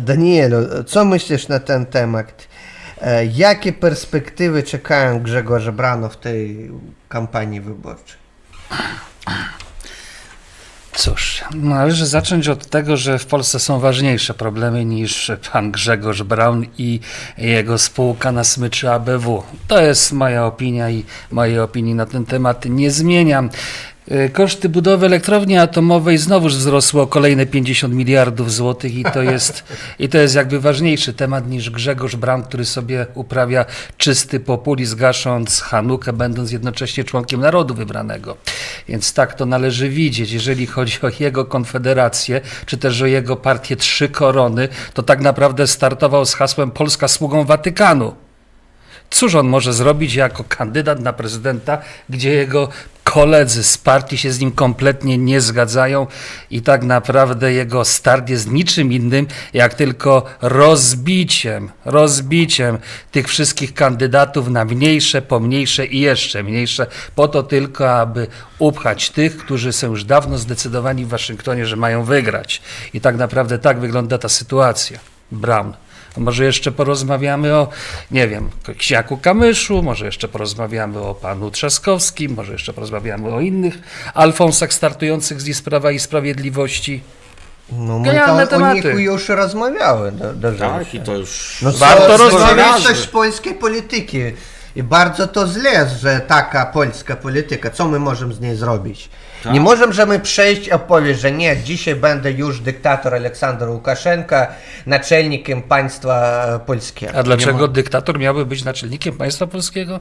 Danielu, co myślisz na ten temat? E, Jakie perspektywy czekają Grzegorza Brano w tej kampanii wyborczej? Cóż, należy zacząć od tego, że w Polsce są ważniejsze problemy niż pan Grzegorz Braun i jego spółka na smyczy ABW. To jest moja opinia i mojej opinii na ten temat nie zmieniam. Y, Koszty budowy elektrowni atomowej znowuż wzrosły o kolejne 50 miliardów złotych i to jest, i to jest jakby ważniejszy temat niż Grzegorz Braun, który sobie uprawia czysty populizm, gasząc Hanukę, będąc jednocześnie członkiem narodu wybranego. Więc tak to należy widzieć. Jeżeli chodzi o jego konfederację, czy też o jego partię Trzy Korony, to tak naprawdę startował z hasłem Polska sługą Watykanu. Cóż on może zrobić jako kandydat na prezydenta, gdzie jego koledzy z partii się z nim kompletnie nie zgadzają i tak naprawdę jego start jest niczym innym, jak tylko rozbiciem, rozbiciem tych wszystkich kandydatów na mniejsze, pomniejsze i jeszcze mniejsze, po to tylko, aby upchać tych, którzy są już dawno zdecydowani w Waszyngtonie, że mają wygrać. I tak naprawdę tak wygląda ta sytuacja. Brown. A Może jeszcze porozmawiamy o, nie wiem, Ksiaku Kamyszu, może jeszcze porozmawiamy o panu Trzaskowskim, może jeszcze porozmawiamy o innych Alfonsach startujących z Prawa i Sprawiedliwości. No my Genialne to o tematy. nich już rozmawiały. Do, do Tak, i to już... No Warto to rozmawiać. też polskiej polityki. I bardzo to źle, że taka polska polityka, co my możemy z niej zrobić? Tak. Nie możemy przejść i powiedzieć, że nie, dzisiaj będę już dyktator Aleksander Łukaszenka, naczelnikiem państwa polskiego. A dlaczego dyktator miałby być naczelnikiem państwa polskiego?